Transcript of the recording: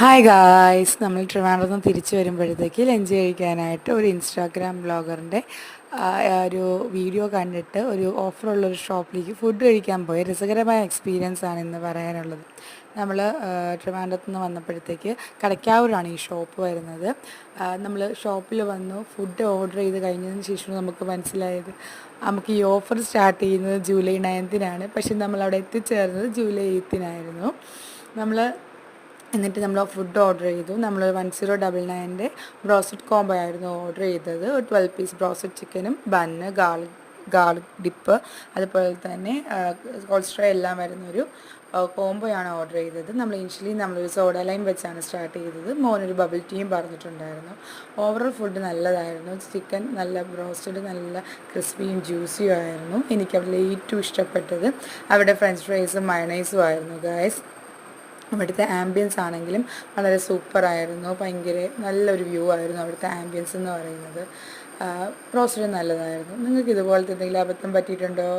Hi guys നമ്മൾ ട്രിവാൻഡ്രത്ത് നിന്ന് തിരിച്ചു വരുമ്പോഴത്തേക്ക് ലഞ്ച് കഴിക്കാനായിട്ട് ഒരു ഇൻസ്റ്റാഗ്രാം ബ്ലോഗറിന്റെ ഒരു വീഡിയോ കണ്ടിട്ട് ഒരു ഓഫറുള്ള ഒരു ഷോപ്പിലേക്ക് ഫുഡ് കഴിക്കാൻ പോയ രസകരമായ എക്സ്പീരിയൻസ് ആണ് ഇന്ന് പറയാനുള്ളത്. നമ്മൾ ട്രിവാൻഡ്രത്ത് നിന്ന് വന്നപ്പോഴത്തേക്ക് കടയ്ക്കാവൂരാണ് ഈ ഷോപ്പ് വരുന്നത്. നമ്മൾ ഷോപ്പിൽ വന്നു ഫുഡ് ഓർഡർ ചെയ്ത് കഴിഞ്ഞതിന് ശേഷം നമുക്ക് മനസ്സിലായത്. നമുക്ക് ഈ ഓഫർ സ്റ്റാർട്ട് ചെയ്യുന്നത് ജൂലൈ നയൻത്തിനാണ് പക്ഷെ നമ്മൾ അവിടെ എത്തിച്ചേർന്നത് ജൂലൈ എയ്ത്തിനായിരുന്നു നമ്മൾ എന്നിട്ട് നമ്മൾ ഫുഡ് ഓർഡർ ചെയ്തു. നമ്മൾ വൺ സീറോ ഡബിൾ നയന്റെ ബ്രോസ്റ്റഡ് കോംബോ ആയിരുന്നു ഓർഡർ ചെയ്തത്. ട്വൽവ് പീസ് ബ്രോസ്റ്റഡ് ചിക്കനും ബണ്ണ് ഗാർലിക് ഗാർലിക് ഡിപ്പ് അതുപോലെ തന്നെ കൊളസ്ട്രോൾ എല്ലാം വരുന്നൊരു കോംബോയാണ് ഓർഡർ ചെയ്തത്. നമ്മൾ ഇനിഷ്യലി നമ്മളൊരു സോഡ ലൈം വെച്ചാണ് സ്റ്റാർട്ട് ചെയ്തത്. മോനൊരു ബബിൾ ടീയും പറഞ്ഞിട്ടുണ്ടായിരുന്നു. ഓവറോൾ ഫുഡ് നല്ലതായിരുന്നു. ചിക്കൻ നല്ല ബ്രോസ്റ്റഡ് നല്ല ക്രിസ്പിയും ജ്യൂസിയും ആയിരുന്നു. എനിക്ക് അവിടെ ഏറ്റവും ഇഷ്ടപ്പെട്ടത് അവിടെ ഫ്രഞ്ച് ഫ്രൈസും മയണൈസും ആയിരുന്നു ഗായസ് അവിടുത്തെ ആംബിയൻസ് ആണെങ്കിലും വളരെ സൂപ്പറായിരുന്നു ഭയങ്കര നല്ലൊരു വ്യൂ ആയിരുന്നു അവിടുത്തെ ആംബിയൻസ് എന്ന് പറയുന്നത്. റോസ്റ്റഡ് നല്ലതായിരുന്നു. നിങ്ങൾക്ക് ഇതുപോലത്തെ എന്തെങ്കിലും അബദ്ധം പറ്റിയിട്ടുണ്ടോ?